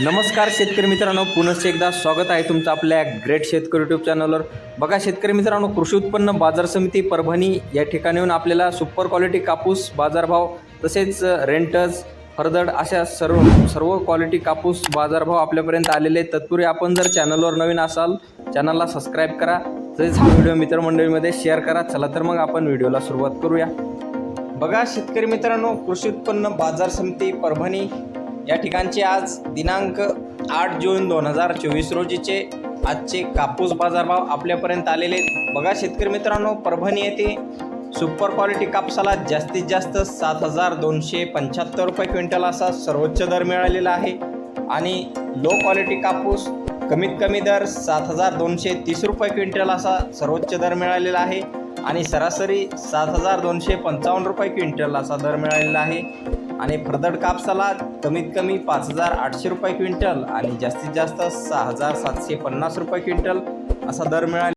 नमस्कार शेतकरी मित्रांनो पुनश्च एकदा स्वागत आहे तुमचं आपल्या ग्रेट शेतकरी यूट्यूब चॅनलवर बघा शेतकरी मित्रांनो कृषी उत्पन्न बाजार समिती परभणी या ठिकाणी येऊन आपल्याला सुपर क्वालिटी कापूस बाजारभाव तसेच रेंटस हरदड अशा सर्व सर्व क्वालिटी कापूस बाजारभाव आपल्यापर्यंत आलेले आहेत. तत्पूर्वी आपण जर चॅनलवर नवीन असाल चॅनलला सबस्क्राईब करा. तसेच हा व्हिडिओ मित्रमंडळीमध्ये शेअर करा. चला तर मग आपण व्हिडिओला सुरुवात करूया. बघा शेतकरी मित्रांनो कृषी उत्पन्न बाजार समिती परभणी या ठिकाणचे आज दिनांक आठ जून दोन हजार चोवीस रोजीचे आजचे कापूस बाजारभाव आपल्यापर्यंत आलेले आहेत. बघा शेतकरी मित्रांनो परभणी येथे सुपर क्वालिटी कापसाला जास्तीत जास्त सात हजार दोनशे पंच्याहत्तर रुपये क्विंटल असा सर्वोच्च दर मिळालेला आहे आणि लो क्वालिटी कापूस कमीत कमी दर सात हजार दोनशे तीस रुपये क्विंटल असा सर्वोच्च दर मिळालेला आहे आणि सरासरी सात हजार दोनशे पंचावन्न रुपये क्विंटल असा दर मिळालेला आहे. आणि फरदड कापसाला कमीत कमी पाच हजार आठशे रुपये क्विंटल आणि जास्तीत जास्त सहा हजार सातशे पन्नास रुपये क्विंटल असा दर मिळाला